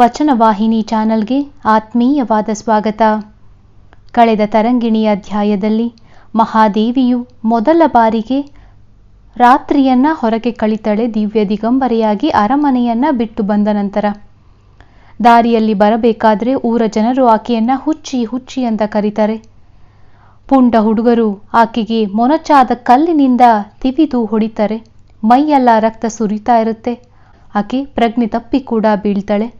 ವಚನವಾಹಿನಿ ಚಾನಲ್ಗೆ ಆತ್ಮೀಯವಾದ ಸ್ವಾಗತ. ಕಳೆದ ತರಂಗಿಣಿ ಅಧ್ಯಾಯದಲ್ಲಿ ಮಹಾದೇವಿಯು ಮೊದಲ ಬಾರಿಗೆ ರಾತ್ರಿಯನ್ನ ಹೊರಗೆ ಕಳಿತಳೆ ದಿವ್ಯ ದಿಗಂಬರೆಯಾಗಿ ಅರಮನೆಯನ್ನ ಬಿಟ್ಟು ಬಂದ ನಂತರ. ದಾರಿಯಲ್ಲಿ ಬರಬೇಕಾದ್ರೆ ಊರ ಜನರು ಆಕೆಯನ್ನ ಹುಚ್ಚಿ ಹುಚ್ಚಿ ಅಂತ ಕರೀತಾರೆ. ಪುಂಡ ಹುಡುಗರು ಆಕೆಗೆ ಮೊನಚಾದ ಕಲ್ಲಿನಿಂದ ತಿವಿದು ಹೊಡಿತಾರೆ. ಮೈಯೆಲ್ಲ ರಕ್ತ ಸುರಿತಾ ಇರುತ್ತೆ. ಆಕೆ ಪ್ರಜ್ಞೆ ತಪ್ಪಿ ಕೂಡ ಬೀಳ್ತಾಳೆ.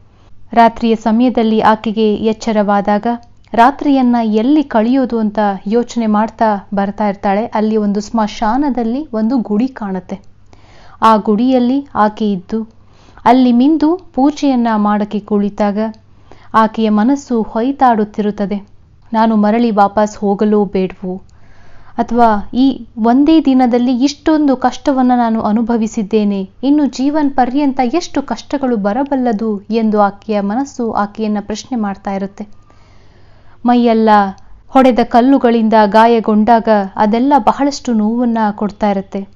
ರಾತ್ರಿಯ ಸಮಯದಲ್ಲಿ ಆಕೆಗೆ ಎಚ್ಚರವಾದಾಗ, ರಾತ್ರಿಯನ್ನ ಎಲ್ಲಿ ಕಳೆಯೋದು ಅಂತ ಯೋಚನೆ ಮಾಡ್ತಾ ಬರ್ತಾ ಇರ್ತಾಳೆ. ಅಲ್ಲಿ ಒಂದು ಸ್ಮಶಾನದಲ್ಲಿ ಒಂದು ಗುಡಿ ಕಾಣುತ್ತೆ. ಆ ಗುಡಿಯಲ್ಲಿ ಆಕೆ ಇದ್ದು, ಅಲ್ಲಿ ಮಿಂದು ಪೂಜೆಯನ್ನ ಮಾಡಕ್ಕೆ ಕುಳಿತಾಗ ಆಕೆಯ ಮನಸ್ಸು ಹೊಯ್ತಾಡುತ್ತಿರುತ್ತದೆ ನಾನು ಮರಳಿ ವಾಪಸ್ ಹೋಗಲೋ ಬೇಡವೋ? ಅಥವಾ ಈ ಒಂದೇ ದಿನದಲ್ಲಿ ಇಷ್ಟೊಂದು ಕಷ್ಟವನ್ನು ನಾನು ಅನುಭವಿಸಿದ್ದೇನೆ. ಇನ್ನು ಜೀವನ್ ಪರ್ಯಂತ ಎಷ್ಟು ಕಷ್ಟಗಳು ಬರಬಲ್ಲದು ಎಂದು ಆಕೆಯ ಮನಸ್ಸು ಆಕೆಯನ್ನು ಪ್ರಶ್ನೆ ಮಾಡ್ತಾ ಇರುತ್ತೆ. ಮೈಯೆಲ್ಲ ಹೊಡೆದ ಕಲ್ಲುಗಳಿಂದ ಗಾಯಗೊಂಡಾಗ ಅದೆಲ್ಲ ಬಹಳಷ್ಟು ನೋವನ್ನು ಕೊಡ್ತಾ ಇರುತ್ತೆ.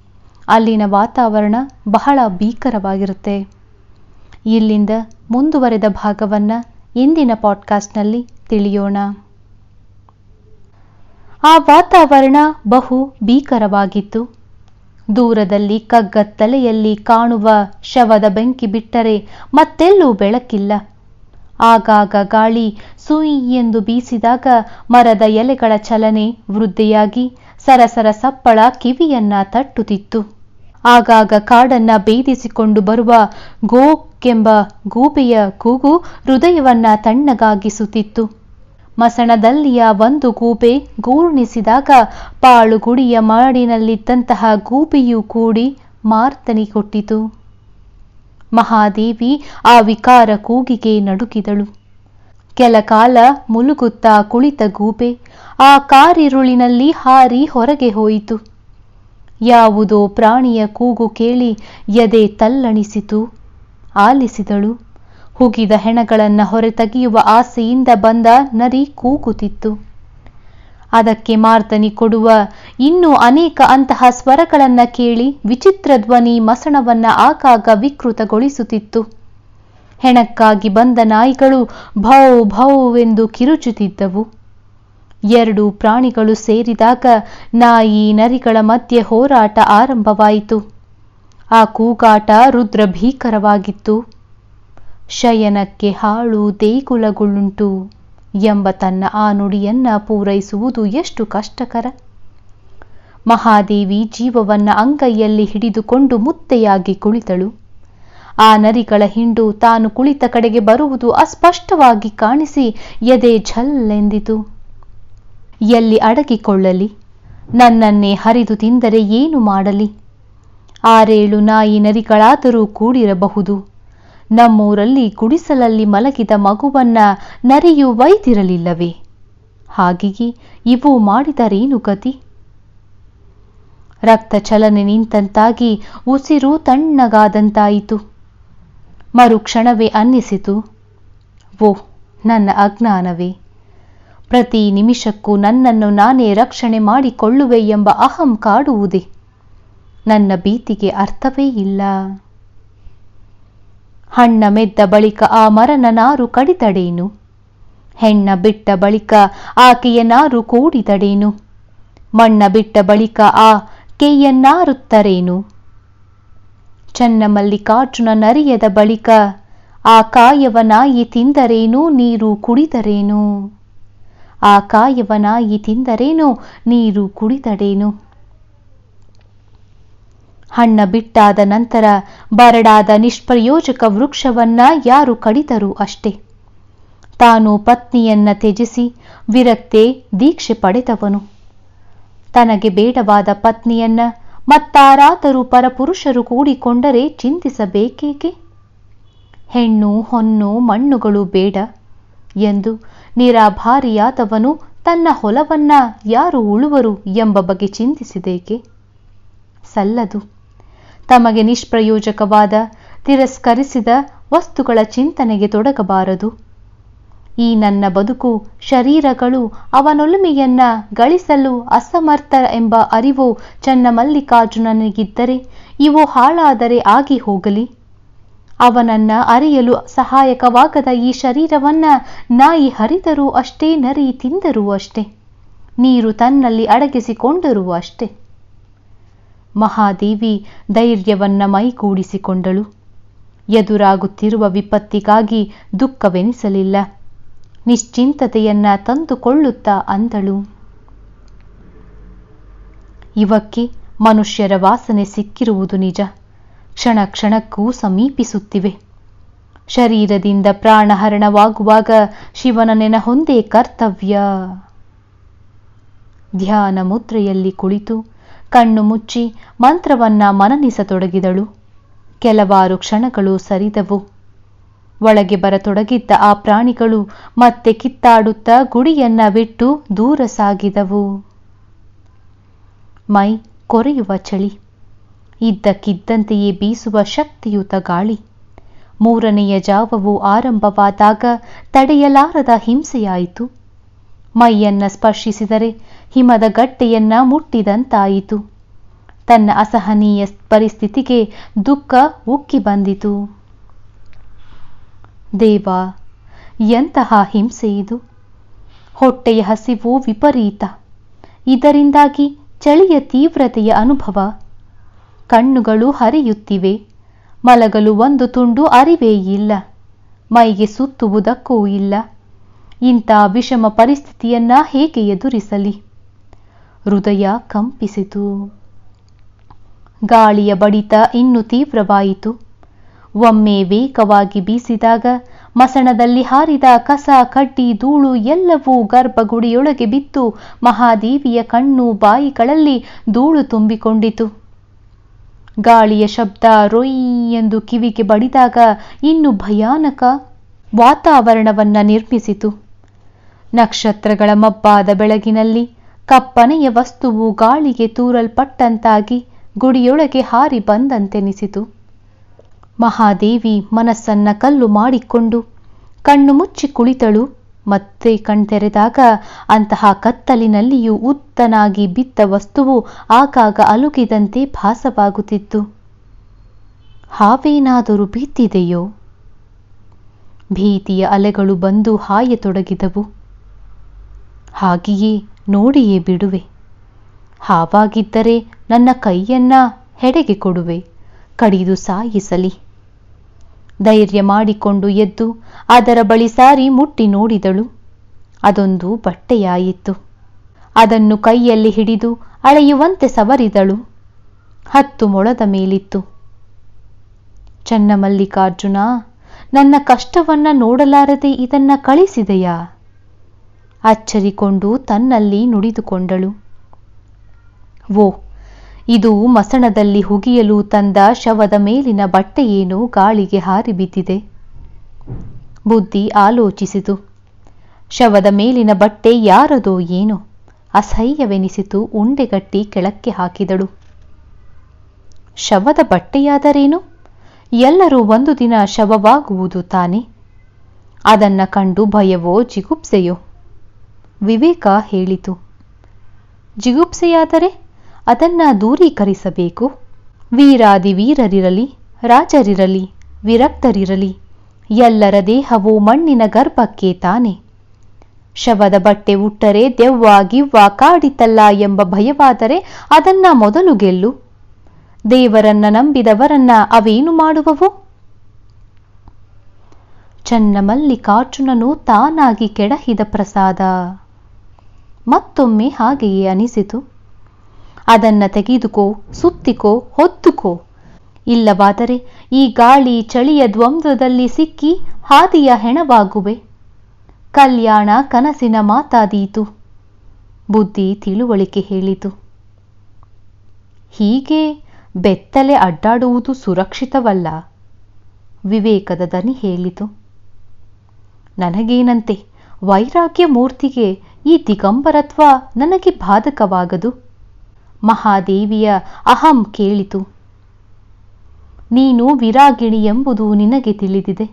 ಅಲ್ಲಿನ ವಾತಾವರಣ ಬಹಳ ಭೀಕರವಾಗಿರುತ್ತೆ. ಇಲ್ಲಿಂದ ಮುಂದುವರೆದ ಭಾಗವನ್ನು ಇಂದಿನ ಪಾಡ್ಕಾಸ್ಟ್ನಲ್ಲಿ ತಿಳಿಯೋಣ. ಆ ವಾತಾವರಣ ಬಹು ಭೀಕರವಾಗಿತ್ತು. ದೂರದಲ್ಲಿ ಕಗ್ಗತ್ತಲೆಯಲ್ಲಿ ಕಾಣುವ ಶವದ ಬೆಂಕಿ ಬಿಟ್ಟರೆ ಮತ್ತೆಲ್ಲೂ ಬೆಳಕಿಲ್ಲ. ಆಗಾಗ ಗಾಳಿ ಸುಯಿ ಎಂದು ಬೀಸಿದಾಗ ಮರದ ಎಲೆಗಳ ಚಲನೆ ವೃದ್ಧಿಯಾಗಿ ಸರಸರ ಸಪ್ಪಳ ಕಿವಿಯನ್ನ ತಟ್ಟುತ್ತಿತ್ತು. ಆಗಾಗ ಕಾಡನ್ನ ಭೇದಿಸಿಕೊಂಡು ಬರುವ ಗೋಕೆಂಬ ಗೂಬೆಯ ಕೂಗು ಹೃದಯವನ್ನ ತಣ್ಣಗಾಗಿಸುತ್ತಿತ್ತು. ಮಸಣದಲ್ಲಿಯ ಒಂದು ಗೂಬೆ ಗೂರ್ಣಿಸಿದಾಗ ಪಾಳುಗುಡಿಯ ಮಾಡಿನಲ್ಲಿದ್ದಂತಹ ಗೂಬೆಯೂ ಕೂಡಿ ಮಾರ್ತನಿ ಕೊಟ್ಟಿತು ಮಹಾದೇವಿ ಆ ವಿಕಾರ ಕೂಗಿಗೆ ನಡುಕಿದಳು ಕೆಲ ಕಾಲ ಮುಲುಗುತ್ತಾ ಕುಳಿತ ಗೂಬೆ ಆ ಕಾರಿರುಳಿನಲ್ಲಿ ಹಾರಿ ಹೊರಗೆ ಹೋಯಿತು. ಯಾವುದೋ ಪ್ರಾಣಿಯ ಕೂಗು ಕೇಳಿ ಎದೆ ತಲ್ಲಣಿಸಿತು. ಆಲಿಸಿದಳು. ಹುಗಿದ ಹೆಣಗಳನ್ನ ಹೊರತೆಗೆಯುವ ಆಸೆಯಿಂದ ಬಂದ ನರಿ ಕೂಗುತ್ತಿತ್ತು. ಅದಕ್ಕೆ ಮಾರ್ತನಿ ಕೊಡುವ ಇನ್ನೂ ಅನೇಕ ಅಂತಹ ಸ್ವರಗಳನ್ನ ಕೇಳಿ ವಿಚಿತ್ರ ಧ್ವನಿ ಮಸಣವನ್ನ ಆಗಾಗ ವಿಕೃತಗೊಳಿಸುತ್ತಿತ್ತು. ಹೆಣಕ್ಕಾಗಿ ಬಂದ ನಾಯಿಗಳು ಭೌ ಭೌ ಎಂದು ಕಿರುಚುತ್ತಿದ್ದವು. ಎರಡು ಪ್ರಾಣಿಗಳು ಸೇರಿದಾಗ ನಾಯಿ ನರಿಗಳ ಮಧ್ಯೆ ಹೋರಾಟ ಆರಂಭವಾಯಿತು. ಆ ಕೂಗಾಟ ರುದ್ರ ಭೀಕರವಾಗಿತ್ತು ಶಯನಕ್ಕೆ ಹಾಳು ದೇಗುಲಗಳುಂಟು ಎಂಬ ತನ್ನ ಆ ನುಡಿಯನ್ನ ಪೂರೈಸುವುದು ಎಷ್ಟು ಕಷ್ಟಕರ. ಮಹಾದೇವಿ ಜೀವವನ್ನ ಅಂಗೈಯಲ್ಲಿ ಹಿಡಿದುಕೊಂಡು ಮುತ್ತೆಯಾಗಿ ಕುಳಿತಳು. ಆ ನರಿಗಳ ಹಿಂಡು ತಾನು ಕುಳಿತ ಕಡೆಗೆ ಬರುವುದು ಅಸ್ಪಷ್ಟವಾಗಿ ಕಾಣಿಸಿ ಎದೆ ಝಲ್ಲೆಂದಿತು. ಎಲ್ಲಿ ಅಡಗಿಕೊಳ್ಳಲಿ? ನನ್ನನ್ನೇ ಹರಿದು ತಿಂದರೆ ಏನು ಮಾಡಲಿ? ಆರೇಳು ನಾಯಿ ನರಿಗಳಾದರೂ ಕೂಡಿರಬಹುದು. ನಮ್ಮೂರಲ್ಲಿ ಗುಡಿಸಲಲ್ಲಿ ಮಲಗಿದ ಮಗುವನ್ನ ನರಿಯು ವೈದಿರಲಿಲ್ಲವೇ ಹಾಗೆಯೇ ಇವು ಮಾಡಿದರೇನು ಗತಿ? ರಕ್ತ ಚಲನೆ ನಿಂತಂತಾಗಿ ಉಸಿರು ತಣ್ಣಗಾದಂತಾಯಿತು. ಮರುಕ್ಷಣವೇ ಅನ್ನಿಸಿತು. ಓ, ನನ್ನ ಅಜ್ಞಾನವೇ. ಪ್ರತಿ ನಿಮಿಷಕ್ಕೂ ನನ್ನನ್ನು ನಾನೇ ರಕ್ಷಣೆ ಮಾಡಿಕೊಳ್ಳುವೆ ಎಂಬ ಅಹಂ ಕಾಡುವುದೇ. ನನ್ನ ಭೀತಿಗೆ ಅರ್ಥವೇ ಇಲ್ಲ. ಹಣ್ಣ ಮೆದ್ದ ಬಳಿಕ ಆ ಮರನ ನಾರು ಕಡಿತಡೇನು? ಹೆಣ್ಣ ಬಿಟ್ಟ ಬಳಿಕ ಆಕೆಯ ನಾರು ಕೂಡಿದಡೇನು ಮಣ್ಣ ಬಿಟ್ಟ ಬಳಿಕ ಆ ಕೇಯನ್ನಾರುತ್ತರೇನು ಚನ್ನಮಲ್ಲಿಕಾರ್ಜುನ ನರಿಯದ ಬಳಿಕ ಆ ಕಾಯವ ನಾಯಿ ತಿಂದರೇನು, ನೀರು ಕುಡಿದರೇನು ಆ ಕಾಯವ ನಾಯಿ ತಿಂದರೇನು, ನೀರು ಕುಡಿದಡೇನು ಹಣ್ಣ ಬಿಟ್ಟಾದ ನಂತರ ಬರಡಾದ ನಿಷ್ಪ್ರಯೋಜಕ ವೃಕ್ಷವನ್ನ ಯಾರು ಕಡಿತರು ಅಷ್ಟೇ. ತಾನು ಪತ್ನಿಯನ್ನ ತ್ಯಜಿಸಿ ವಿರಕ್ತೆ ದೀಕ್ಷೆ ಪಡೆದವನು. ತನಗೆ ಬೇಡವಾದ ಪತ್ನಿಯನ್ನ ಮತ್ತಾರಾದರೂ ಪರಪುರುಷರು ಕೂಡಿಕೊಂಡರೆ ಚಿಂತಿಸಬೇಕೇಕೆ? ಹೆಣ್ಣು, ಹೊನ್ನು, ಮಣ್ಣುಗಳು ಬೇಡ ಎಂದು ನಿರಾಭಾರಿಯಾದವನು ತನ್ನ ಹೊಲವನ್ನ ಯಾರು ಉಳುವರು ಎಂಬ ಬಗ್ಗೆ ಚಿಂತಿಸಿದೇಕೆ? ಸಲ್ಲದು. ತಮಗೆ ನಿಷ್ಪ್ರಯೋಜಕವಾದ, ತಿರಸ್ಕರಿಸಿದ ವಸ್ತುಗಳ ಚಿಂತನೆಗೆ ತೊಡಗಬಾರದು. ಈ ನನ್ನ ಬದುಕು, ಶರೀರಗಳು, ಅವನೊಲುಮೆಯನ್ನ ಗಳಿಸಲು ಅಸಮರ್ಥ ಎಂಬ ಅರಿವು ಚನ್ನಮಲ್ಲಿಕಾರ್ಜುನನಿಗಿದ್ದರೆ ಇವು ಹಾಳಾದರೆ ಆಗಿ ಹೋಗಲಿ. ಅವನನ್ನ ಅರಿಯಲು ಸಹಾಯಕವಾಗದ ಈ ಶರೀರವನ್ನ ನಾಯಿ ಹರಿದರೂ ಅಷ್ಟೇ, ನರಿ ತಿಂದರೂ ಅಷ್ಟೇ. ನೀರು ತನ್ನಲ್ಲಿ ಅಡಗಿಸಿಕೊಂಡರೂ ಅಷ್ಟೇ. ಮಹಾದೇವಿ ಧೈರ್ಯವನ್ನ ಮೈಗೂಡಿಸಿಕೊಂಡಳು. ಎದುರಾಗುತ್ತಿರುವ ವಿಪತ್ತಿಗಾಗಿ ದುಃಖವೆನಿಸಲಿಲ್ಲ. ನಿಶ್ಚಿಂತತೆಯನ್ನ ತಂದುಕೊಳ್ಳುತ್ತಾ ಅಂದಳು. ಇವಕ್ಕೆ ಮನುಷ್ಯರ ವಾಸನೆ ಸಿಕ್ಕಿರುವುದು ನಿಜ. ಕ್ಷಣ ಕ್ಷಣಕ್ಕೂ ಸಮೀಪಿಸುತ್ತಿವೆ. ಶರೀರದಿಂದ ಪ್ರಾಣಹರಣವಾಗುವಾಗ ಶಿವನ ನೆನಹೊಂದೇ ಕರ್ತವ್ಯ. ಧ್ಯಾನ ಮುದ್ರೆಯಲ್ಲಿ ಕುಳಿತು ಕಣ್ಣು ಮುಚ್ಚಿ ಮಂತ್ರವನ್ನ ಮನನಿಸತೊಡಗಿದಳು. ಕೆಲವಾರು ಕ್ಷಣಗಳು ಸರಿದವು. ಒಳಗೆ ಬರತೊಡಗಿದ್ದ ಆ ಪ್ರಾಣಿಗಳು ಮತ್ತೆ ಕಿತ್ತಾಡುತ್ತಾ ಗುಡಿಯನ್ನ ಬಿಟ್ಟು ದೂರ ಸಾಗಿದವು. ಮೈ ಕೊರೆಯುವ ಚಳಿ. ಇದ್ದಕ್ಕಿದ್ದಂತೆಯೇ ಬೀಸುವ ಶಕ್ತಿಯುತ ಗಾಳಿ. ಮೂರನೆಯ ಜಾವವು ಆರಂಭವಾದಾಗ ತಡೆಯಲಾರದ ಹಿಂಸೆಯಾಯಿತು. ಮೈಯನ್ನ ಸ್ಪರ್ಶಿಸಿದರೆ ಹಿಮದ ಗಟ್ಟೆಯನ್ನ ಮುಟ್ಟಿದಂತಾಯಿತು. ತನ್ನ ಅಸಹನೀಯ ಪರಿಸ್ಥಿತಿಗೆ ದುಃಖ ಉಕ್ಕಿ ಬಂದಿತು. ದೇವ, ಎಂತಹ ಹಿಂಸೆ ಇದು? ಹೊಟ್ಟೆಯ ಹಸಿವು ವಿಪರೀತ. ಇದರಿಂದಾಗಿ ಚಳಿಯ ತೀವ್ರತೆಯ ಅನುಭವ. ಕಣ್ಣುಗಳು ಹರಿಯುತ್ತಿವೆ. ಮಲಗಲು ಒಂದು ತುಂಡು ಅರಿವೇ ಇಲ್ಲ. ಮೈಗೆ ಸುತ್ತುವುದಕ್ಕೂ ಇಲ್ಲ. ಇಂಥ ವಿಷಮ ಪರಿಸ್ಥಿತಿಯನ್ನ ಹೇಗೆ ಎದುರಿಸಲಿ? ಹೃದಯ ಕಂಪಿಸಿತು. ಗಾಳಿಯ ಬಡಿತ ಇನ್ನು ತೀವ್ರವಾಯಿತು. ಒಮ್ಮೆ ವೇಗವಾಗಿ ಬೀಸಿದಾಗ ಮಸಣದಲ್ಲಿ ಹಾರಿದ ಕಸ, ಕಡ್ಡಿ, ಧೂಳು ಎಲ್ಲವೂ ಗರ್ಭಗುಡಿಯೊಳಗೆ ಬಿತ್ತು. ಮಹಾದೇವಿಯ ಕಣ್ಣು ಬಾಯಿಗಳಲ್ಲಿ ಧೂಳು ತುಂಬಿಕೊಂಡಿತು. ಗಾಳಿಯ ಶಬ್ದ ರೊಯ್ ಎಂದು ಕಿವಿಗೆ ಬಡಿದಾಗ ಇನ್ನು ಭಯಾನಕ ವಾತಾವರಣವನ್ನ ನಿರ್ಮಿಸಿತು. ನಕ್ಷತ್ರಗಳ ಮಬ್ಬಾದ ಬೆಳಗಿನಲ್ಲಿ ಕಪ್ಪನೆಯ ವಸ್ತುವು ಗಾಳಿಗೆ ತೂರಲ್ಪಟ್ಟಂತಾಗಿ ಗುಡಿಯೊಳಗೆ ಹಾರಿ ಬಂದಂತೆನಿಸಿತು. ಮಹಾದೇವಿ ಮನಸ್ಸನ್ನ ಕಲ್ಲು ಮಾಡಿಕೊಂಡು ಕಣ್ಣು ಮುಚ್ಚಿ ಕುಳಿತಳು. ಮತ್ತೆ ಕಣ್ತೆರೆದಾಗ ಅಂತಹ ಕತ್ತಲಿನಲ್ಲಿಯೂ ಉತ್ತನಾಗಿ ಬಿದ್ದ ವಸ್ತುವು ಆಗಾಗ ಅಲುಗಿದಂತೆ ಭಾಸವಾಗುತ್ತಿತ್ತು. ಹಾವೇನಾದರೂ ಬಿದ್ದಿದೆಯೋ ಭೀತಿಯ ಅಲೆಗಳು ಬಂದು ಹಾಯತೊಡಗಿದವು. ಹಾಗೆಯೇ ನೋಡಿಯೇ ಬಿಡುವೆ. ಹಾವಾಗಿದ್ದರೆ ನನ್ನ ಕೈಯನ್ನ ಹೆಡೆಗೆ ಕೊಡುವೆ. ಕಡಿದು ಸಾಯಿಸಲಿ. ಧೈರ್ಯ ಮಾಡಿಕೊಂಡು ಎದ್ದು ಅದರ ಬಳಿ ಸಾರಿ ಮುಟ್ಟಿ ನೋಡಿದಳು. ಅದೊಂದು ಬಟ್ಟೆಯಾಯಿತು. ಅದನ್ನು ಕೈಯಲ್ಲಿ ಹಿಡಿದು ಅಳೆಯುವಂತೆ ಸವರಿದಳು. ಹತ್ತು ಮೊಳದ ಮೇಲಿತ್ತು. ಚನ್ನಮಲ್ಲಿಕಾರ್ಜುನ, ನನ್ನ ಕಷ್ಟವನ್ನ ನೋಡಲಾರದೆ ಇದನ್ನ ಕಳಿಸಿದೆಯಾ? ಅಚ್ಚರಿಕೊಂಡು ತನ್ನಲ್ಲಿ ನುಡಿದುಕೊಂಡಳು. ಓ, ಇದು ಮಸಣದಲ್ಲಿ ಹುಗಿಯಲು ತಂದ ಶವದ ಮೇಲಿನ ಬಟ್ಟೆಯೇನು ಗಾಳಿಗೆ ಹಾರಿ ಬಿದ್ದಿದೆ ಬುದ್ಧಿ ಆಲೋಚಿಸಿತು. ಶವದ ಮೇಲಿನ ಬಟ್ಟೆ ಯಾರದೋ ಏನೋ ಅಸಹ್ಯವೆನಿಸಿತು ಉಂಡೆಗಟ್ಟಿ ಕೆಳಕ್ಕೆ ಹಾಕಿದಳು. ಶವದ ಬಟ್ಟೆಯಾದರೇನು? ಎಲ್ಲರೂ ಒಂದು ದಿನ ಶವವಾಗುವುದು ತಾನೆ. ಅದನ್ನ ಕಂಡು ಭಯವೋ ಜಿಗುಪ್ಸೆಯೋ? ವಿವೇಕ ಹೇಳಿತು. ಜಿಗುಪ್ಸೆಯಾದರೆ ಅದನ್ನ ದೂರೀಕರಿಸಬೇಕು. ವೀರಾದಿ ವೀರರಿರಲಿ, ರಾಜರಿರಲಿ, ವಿರಕ್ತರಿರಲಿ, ಎಲ್ಲರ ದೇಹವು ಮಣ್ಣಿನ ಗರ್ಭಕ್ಕೆ ತಾನೆ. ಶವದ ಬಟ್ಟೆ ಉಟ್ಟರೆ ದೆವ್ವ ಗಿವ್ವ ಕಾಡಿತಲ್ಲ ಎಂಬ ಭಯವಾದರೆ ಅದನ್ನ ಮೊದಲು ಗೆಲ್ಲು. ದೇವರನ್ನ ನಂಬಿದವರನ್ನ ಅವೇನು ಮಾಡುವವು? ಚನ್ನಮಲ್ಲಿಕಾರ್ಜುನನು ತಾನಾಗಿ ಕೆಡಹಿದ ಪ್ರಸಾದ. ಮತ್ತೊಮ್ಮೆ ಹಾಗೆಯೇ ಅನಿಸಿತು. ಅದನ್ನ ತೆಗೆದುಕೋ, ಸುತ್ತಿಕೋ, ಹೊತ್ತುಕೋ. ಇಲ್ಲವಾದರೆ ಈ ಗಾಳಿ ಚಳಿಯ ದ್ವಂದ್ವದಲ್ಲಿ ಸಿಕ್ಕಿ ಹಾದಿಯ ಹೆಣವಾಗುವೆ. ಕಲ್ಯಾಣ ಕನಸಿನ ಮಾತಾದೀತು. ಬುದ್ಧಿ ತಿಳುವಳಿಕೆ ಹೇಳಿತು. ಹೀಗೆ ಬೆತ್ತಲೆ ಅಡ್ಡಾಡುವುದು ಸುರಕ್ಷಿತವಲ್ಲ. ವಿವೇಕದ ದನಿ ಹೇಳಿತು. ನನಗೇನಂತೆ ವೈರಾಗ್ಯ ಮೂರ್ತಿಗೆ ಈ ದಿಗಂಬರತ್ವ ನನಗೆ ಬಾಧಕವಾಗದು. ಮಹಾದೇವಿಯ ಅಹಂ ಕೇಳಿತು. ನೀನು ವಿರಾಗಿಣಿ ಎಂಬುದು ನಿನಗೆ ತಿಳಿದಿದೆ.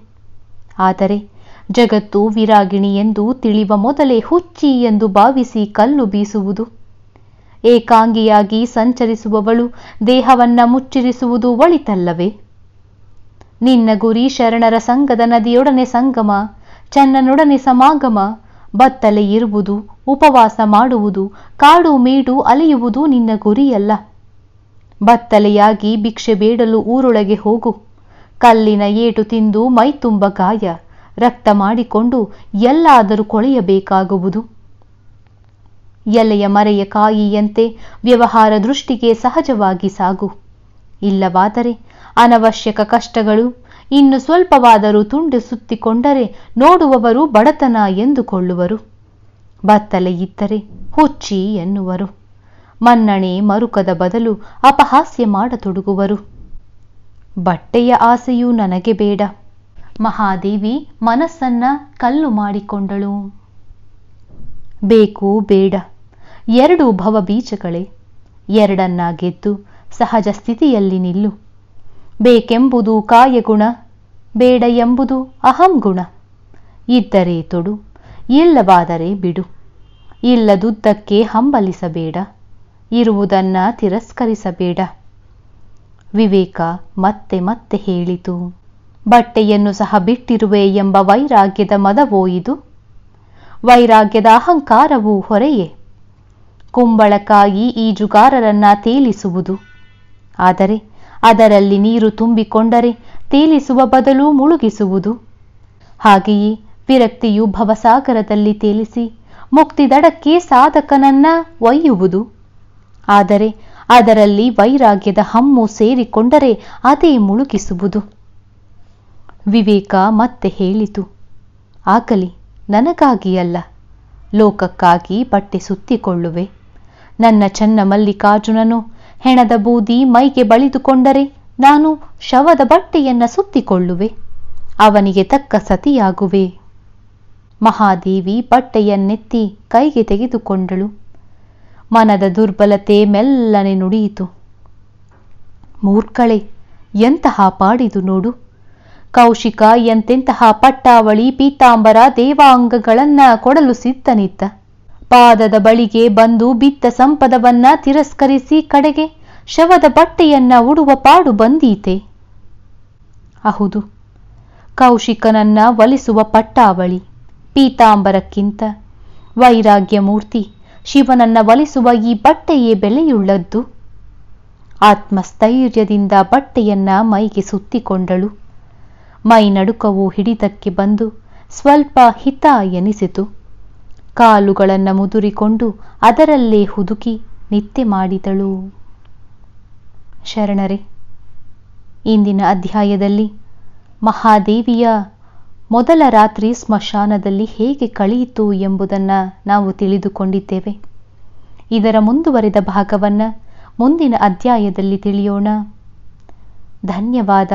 ಆದರೆ ಜಗತ್ತು ವಿರಾಗಿಣಿ ಎಂದು ತಿಳಿವ ಮೊದಲೇ ಹುಚ್ಚಿ ಎಂದು ಭಾವಿಸಿ ಕಲ್ಲು ಬೀಸುವುದು. ಏಕಾಂಗಿಯಾಗಿ ಸಂಚರಿಸುವವಳು ದೇಹವನ್ನ ಮುಚ್ಚಿರಿಸುವುದು ಒಳಿತಲ್ಲವೇ? ನಿನ್ನ ಗುರಿ ಶರಣರ ಸಂಘದ ನದಿಯೊಡನೆ ಸಂಗಮ, ಚನ್ನನೊಡನೆ ಸಮಾಗಮ ಬತ್ತಲೆ ಇರುವುದು, ಉಪವಾಸ ಮಾಡುವುದು, ಕಾಡು ಮೇಡು ಅಲೆಯುವುದು ನಿನ್ನ ಗುರಿಯಲ್ಲ. ಬತ್ತಲೆಯಾಗಿ ಭಿಕ್ಷೆ ಬೇಡಲು ಊರೊಳಗೆ ಹೋಗು. ಕಲ್ಲಿನ ಏಟು ತಿಂದು ಮೈತುಂಬ ಗಾಯ ರಕ್ತ ಮಾಡಿಕೊಂಡು ಎಲ್ಲಾದರೂ ಕೊಳೆಯಬೇಕಾಗುವುದು. ಎಲೆಯ ಮರೆಯ ಕಾಯಿಯಂತೆ ವ್ಯವಹಾರ ದೃಷ್ಟಿಗೆ ಸಹಜವಾಗಿ ಸಾಗು. ಇಲ್ಲವಾದರೆ ಅನವಶ್ಯಕ ಕಷ್ಟಗಳು ಇನ್ನು ಸ್ವಲ್ಪವಾದರೂ ತುಂಡು ಸುತ್ತಿಕೊಂಡರೆ ನೋಡುವವರು ಬಡತನ ಎಂದುಕೊಳ್ಳುವರು. ಬತ್ತಲೆ ಇದ್ದರೆ ಹುಚ್ಚಿ ಎನ್ನುವರು. ಮನ್ನಣೆ ಮರುಕದ ಬದಲು ಅಪಹಾಸ್ಯ ಮಾಡತೊಡಗುವರು. ಬಟ್ಟೆಯ ಆಸೆಯೂ ನನಗೆ ಬೇಡ. ಮಹಾದೇವಿ ಮನಸ್ಸನ್ನ ಕಲ್ಲು ಮಾಡಿಕೊಂಡಳು. ಬೇಕು ಬೇಡ. ಎರಡು ಭವಬೀಜಗಳೇ ಎರಡನ್ನ ಗೆದ್ದು ಸಹಜ ಸ್ಥಿತಿಯಲ್ಲಿ ನಿಲ್ಲು. ಬೇಕೆಂಬುದು ಕಾಯಗುಣ. ಬೇಡ ಎಂಬುದು ಅಹಂಗುಣ ಇದ್ದರೆ ತೊಡು, ಇಲ್ಲವಾದರೆ ಬಿಡು. ಇಲ್ಲದುದ್ದಕ್ಕೆ ಹಂಬಲಿಸಬೇಡ, ಇರುವುದನ್ನ ತಿರಸ್ಕರಿಸಬೇಡ. ವಿವೇಕ ಮತ್ತೆ ಮತ್ತೆ ಹೇಳಿತು. ಬಟ್ಟೆಯನ್ನು ಸಹ ಬಿಟ್ಟಿರುವೆ ಎಂಬ ವೈರಾಗ್ಯದ ಮದವೋ ಇದು? ವೈರಾಗ್ಯದ ಅಹಂಕಾರವೂ ಹೊರೆಯೇ? ಕುಂಬಳಕಾಯಿ ಈಜುಗಾರರನ್ನ ತೇಲಿಸುವುದು. ಆದರೆ ಅದರಲ್ಲಿ ನೀರು ತುಂಬಿಕೊಂಡರೆ ತೇಲಿಸುವ ಬದಲು ಮುಳುಗಿಸುವುದು. ಹಾಗೆಯೇ ವಿರಕ್ತಿಯು ಭವಸಾಗರದಲ್ಲಿ ತೇಲಿಸಿ ಮುಕ್ತಿದಡಕ್ಕೆ ಸಾಧಕನನ್ನ ಒಯ್ಯುವುದು. ಆದರೆ ಅದರಲ್ಲಿ ವೈರಾಗ್ಯದ ಹಮ್ಮು ಸೇರಿಕೊಂಡರೆ ಅದೇ ಮುಳುಗಿಸುವುದು. ವಿವೇಕ ಮತ್ತೆ ಹೇಳಿತು, ಆಗಲಿ ನನಗಾಗಿ ಅಲ್ಲ ಲೋಕಕ್ಕಾಗಿ ಬಟ್ಟೆ ಸುತ್ತಿಕೊಳ್ಳುವೆ. ನನ್ನ ಚನ್ನ ಮಲ್ಲಿಕಾರ್ಜುನನು ಹೆಣದ ಬೂದಿ ಮೈಗೆ ಬಳಿದುಕೊಂಡರೆ ನಾನು ಶವದ ಬಟ್ಟೆಯನ್ನ ಸುತ್ತಿಕೊಳ್ಳುವೆ, ಅವನಿಗೆ ತಕ್ಕ ಸತಿಯಾಗುವೆ. ಮಹಾದೇವಿ ಬಟ್ಟೆಯನ್ನೆತ್ತಿ ಕೈಗೆ ತೆಗೆದುಕೊಂಡಳು. ಮನದ ದುರ್ಬಲತೆ ಮೆಲ್ಲನೆ ನುಡಿಯಿತು. ಮೂರ್ಖಳೆ, ಎಂತಹ ಪಾಡಿದು ನೋಡು. ಕೌಶಿಕ ಎಂತೆಂತಹ ಪಟ್ಟಾವಳಿ ಪೀತಾಂಬರ ದೇವಾಂಗಗಳನ್ನ ಕೊಡಲು ಸಿದ್ಧನಿದ್ದ. ಪಾದದ ಬಳಿಗೆ ಬಂದು ಬಿತ್ತ ಸಂಪದವನ್ನ ತಿರಸ್ಕರಿಸಿ ಕಡೆಗೆ ಶವದ ಬಟ್ಟೆಯನ್ನ ಉಡುವ ಪಾಡು ಬಂದೀತೆ. ಅಹುದು, ಕೌಶಿಕನನ್ನ ಒಲಿಸುವ ಪಟ್ಟಾವಳಿ, ಪೀತಾಂಬರಕ್ಕಿಂತ ವೈರಾಗ್ಯ ಮೂರ್ತಿ ಶಿವನನ್ನ ಒಲಿಸುವ ಈ ಬಟ್ಟೆಯೇ ಬೆಲೆಯುಳ್ಳದ್ದು. ಆತ್ಮಸ್ಥೈರ್ಯದಿಂದ ಬಟ್ಟೆಯನ್ನ ಮೈಗೆ ಸುತ್ತಿಕೊಂಡಳು. ಮೈ ನಡುಕವು ಹಿಡಿತಕ್ಕೆ ಬಂದು ಸ್ವಲ್ಪ ಹಿತ ಎನಿಸಿತು. ಕಾಲುಗಳನ್ನು ಮುದುರಿಕೊಂಡು ಅದರಲ್ಲೇ ಹುದುಕಿ ನಿತ್ಯ ಮಾಡಿದಳು. ಶರಣರೇ, ಇಂದಿನ ಅಧ್ಯಾಯದಲ್ಲಿ ಮಹಾದೇವಿಯ ಮೊದಲ ರಾತ್ರಿ ಸ್ಮಶಾನದಲ್ಲಿ ಹೇಗೆ ಕಳೆಯಿತು ಎಂಬುದನ್ನು ನಾವು ತಿಳಿದುಕೊಂಡಿದ್ದೇವೆ. ಇದರ ಮುಂದುವರೆದ ಭಾಗವನ್ನು ಮುಂದಿನ ಅಧ್ಯಾಯದಲ್ಲಿ ತಿಳಿಯೋಣ. ಧನ್ಯವಾದ.